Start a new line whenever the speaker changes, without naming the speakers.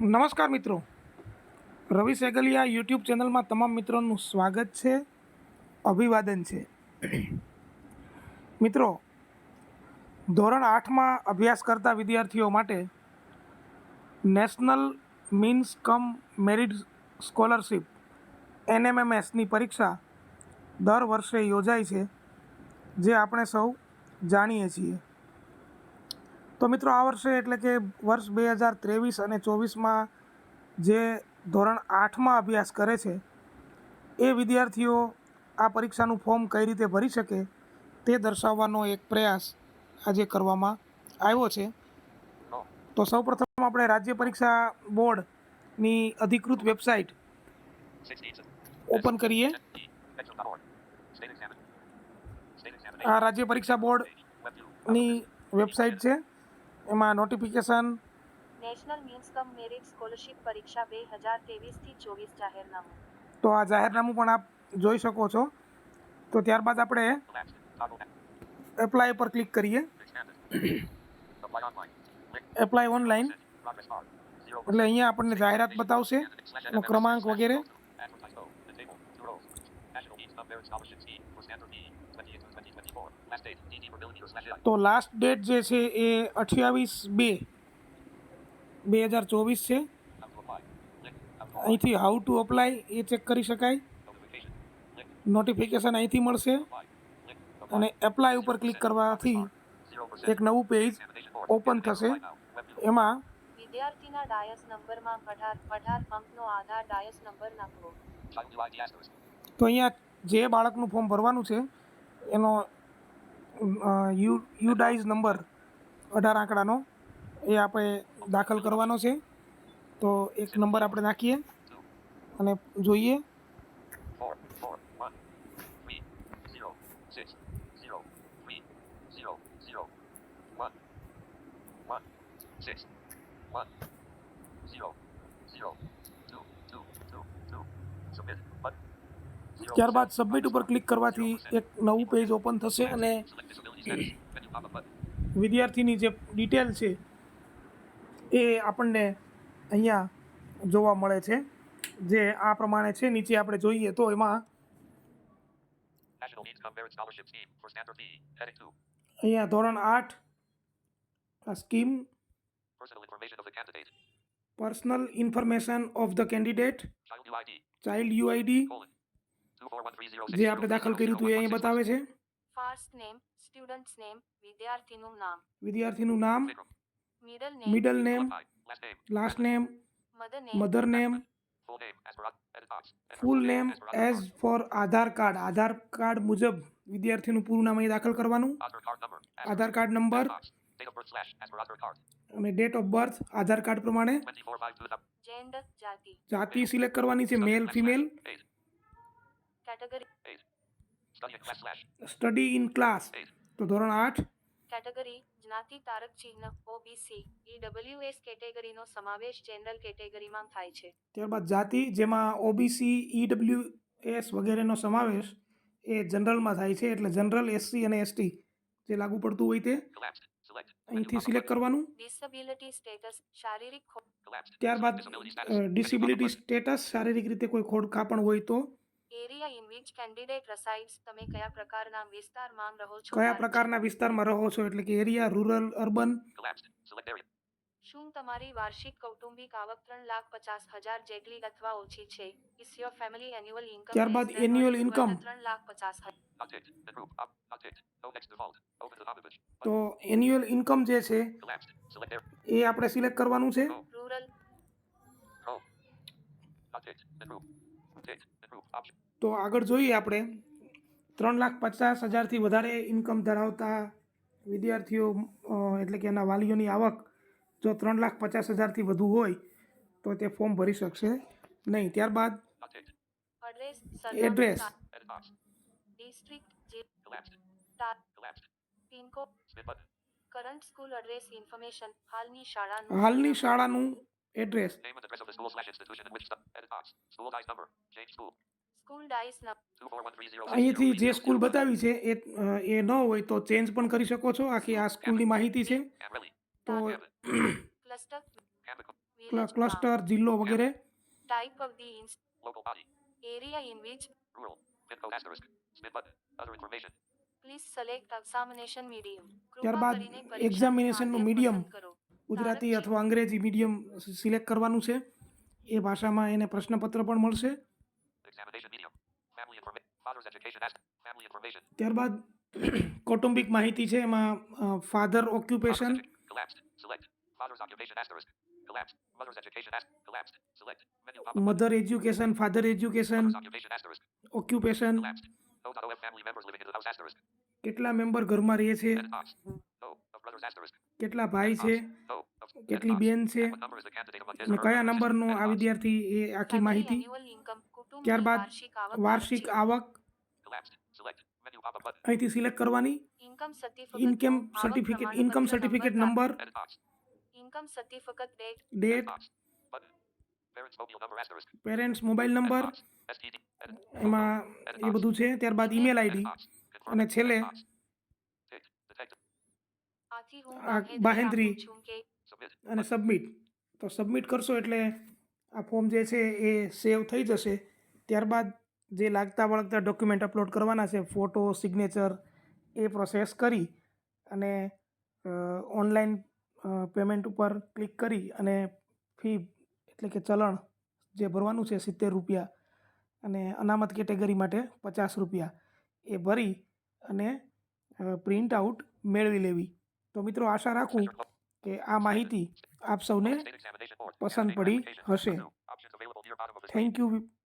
નમસ્કાર મિત્રો. રવિ સેગલિયા યુટ્યુબ ચેનલમાં તમામ મિત્રોનું સ્વાગત છે. અભિવાદન છે. મિત્રો, ધોરણ આઠમાં અભ્યાસ કરતા વિદ્યાર્થીઓ માટે national means cum merit scholarship એનએમએમએસની પરીક્ષા દર વર્ષે યોજાય છે, જે આપણે સૌ જાણીએ છીએ. તો મિત્રો આ વર્ષે એટલે કે વર્ષ બે હજાર ત્રેવીસ અને ચોવીસમાં જે ધોરણ આઠમાં અભ્યાસ કરે છે, એ વિદ્યાર્થીઓ આ પરીક્ષાનું ફોર્મ કઈ રીતે ભરી શકે તે દર્શાવવાનો એક પ્રયાસ આજે કરવામાં આવ્યો છે. તો સૌપ્રથમ આપણે રાજ્ય પરીક્ષા બોર્ડની અધિકૃત વેબસાઇટ ઓપન કરીએ. આ રાજ્ય પરીક્ષા બોર્ડની વેબસાઇટ છે. એમાં notification
national means cum merit scholarship પરીક્ષા બે હજાર ત્રેવીસથી ચોવીસ જાહેરનામું.
તો આ જાહેરનામું પણ આપ જોઈ શકો છો. તો ત્યારબાદ આપણે એપ્લાય પર ક્લિક કરીએ. એપ્લાય ઓનલાઈન એટલે અહીંયા આપણને જાહેરાત બતાવશે એનો ક્રમાંક વગેરે. તો લાસ્ટ ડેટ જે છે એ અઠ્યાવીસ બે બે હજાર ચોવીસ છે. અહીંથી હાઉ ટુ અપ્લાય એ ચેક કરી શકાય. નોટિફિકેશન અહીંથી મળશે. અને એપ્લાય ઉપર ક્લિક કરવાથી એક નવું પેજ ઓપન થશે. એમાં
વિદ્યાર્થીના ડાયસ નંબરમાં અઢાર અઢાર અંકનો આધાર ડાયસ નંબર નાખવો.
તો અહીંયા જે બાળકનું ફોર્મ ભરવાનું છે એનો યુ યુડાઇઝ નંબર અઢાર આંકડાનો એ આપણે દાખલ કરવાનો છે. તો એક નંબર આપણે નાખીએ અને જોઈએ. ત્યારબાદ સબમિટ ઉપર ક્લિક કરવાથી એક નવું પેજ ઓપન થશે અને વિદ્યાર્થીની જે ડિટેલ છે એ આપણને અહીંયા જોવા મળે છે જે આ પ્રમાણે છે નીચે આપણે જોઈએ તો એમાં
National Means Come Merit Scholarship Scheme for Standard B, Heading 2.
અહીંયા ધોરણ આઠ આ scheme. Personal information of the candidate child U I D
colon. 2413060.
જે આપણે દાખલ કર્યું હતું એ અહીં બતાવે છે.
ફર્સ્ટ નેમ સ્ટુડન્ટ્સ નેમ વિદ્યાર્થીનું નામ.
વિદ્યાર્થીનું નામ
middle name.
Last name
mother name
full name as for Aadhaar card Aadhaar card મુજબ વિદ્યાર્થીનું પૂરું નામ અહીં દાખલ કરવાનું. Aadhaar card number. અને date of birth Aadhaar card પ્રમાણે
24 5 to the
જેન્ડર જાતિ.
જાતિ સિલેક્ટ કરવાની છે male female
category
Study in class slash.
Study in class તો ધોરણ આઠ?
કેટેગરી જ્ઞાતિ તારક ચિહ્ન ઓબીસી ઈડબ્લ્યુએસ કેટેગરીનો સમાવેશ જનરલ કેટેગરીમાં થાય છે.
ત્યારબાદ જાતિ જેમાં ઓબીસી ઈડબ્લ્યુએસ વગેરેનો સમાવેશ એ જનરલમાં થાય છે. એટલે જનરલ એસસી અને એસટી જે લાગુ પડતું હોય તે અહીંથી સિલેક્ટ કરવાનું.
ડિસેબિલિટી સ્ટેટસ શારીરિક
ત્યારબાદ ડિસેબિલિટી સ્ટેટસ શારીરિક રીતે કોઈ ખોડખા પણ હોય તો
area in which candidate resides તમે કયા પ્રકારના વિસ્તારમાં રહો છો
કયા પ્રકારના વિસ્તારમાં રહો છો? એટલે કે એરિયા રૂરલ અર્બન.
શું તમારી વાર્ષિક કૌટુંબિક આવક ત્રણ લાખ પચાસ હજાર જેટલી અથવા ઓછી છે? Is your family annual income
ત્યારબાદ એન્યુઅલ ઇન્કમ
ત્રણ લાખ પચાસ.
તો એન્યુઅલ ઇન્કમ જે છે. એ આપણે સિલેક્ટ કરવાનું છે?
રૂરલ
તો આગળ જોઈએ આપણે. ત્રણ લાખ પચાસ હજારથી વધારે ઇન્કમ ધરાવતા વિદ્યાર્થીઓ એટલે કે એના વાલીઓની આવક જો ત્રણ લાખ પચાસ હજારથી વધુ હોય તો તે ફોર્મ ભરી શકશે નહીં. ત્યારબાદ
address. Current school address information હાલની શાળાનું
હાલની શાળાનું address
Name and address of the school slash institution in which stu- edit box. School dice number. Change school.
School dice number
2413060.
અહીંથી જે સ્કૂલ બતાવી છે એ એ ન હોય તો ચેન્જ પણ કરી શકો છો આખી આ સ્કૂલની માહિતી છે. તો
ક્લસ્ટર
જિલ્લો વગેરે
asterisk. Spin button. Other information.
please select examination medium કૃપા
ત્યારબાદ.
પસંદ કરો
ગુજરાતી અથવા અંગ્રેજી મીડિયમ સિલેક્ટ કરવાનું છે એ ભાષામાં એને પ્રશ્નપત્ર પણ મળશે ત્યારબાદ કૌટુંબિક માહિતી છે એમાં father occupation. Mother education father education. Occupation. કેટલા મેમ્બર ઘરમાં રહે છે. કેટલા ભાઈ છે કેટલી. બેન છે અને કયા? નંબરનો આ. વિદ્યાર્થી એ આખી માહિતી ત્યારબાદ
વાર્ષિક આવક.
અહીંથી સિલેક્ટ કરવાની.
Income certificate
income certificate income certificate number
income certificate date
date. Parents mobile number. એમાં એ બધું છે. ત્યારબાદ ઈમેલ આઈડી અને છેલ્લે
Submit.
અને સબમિટ તો સબમિટ કરશો એટલે આ ફોર્મ જે છે એ સેવ થઈ જશે. ત્યારબાદ જે લાગતા વળગતા ડોક્યુમેન્ટ અપલોડ કરવાના છે ફોટો સિગ્નેચર એ પ્રોસેસ કરી અને ઓનલાઈન પેમેન્ટ ઉપર ક્લિક કરી અને ફી એટલે કે ચલણ જે ભરવાનું છે સિત્તેર રૂપિયા અને અનામત કેટેગરી માટે પચાસ રૂપિયા એ ભરી અને પ્રિન્ટ આઉટ મેળવી લેવી તો મિત્રો આશા રાખું કે આ માહિતી આપ સૌને. પસંદ પડી હશે. Thank you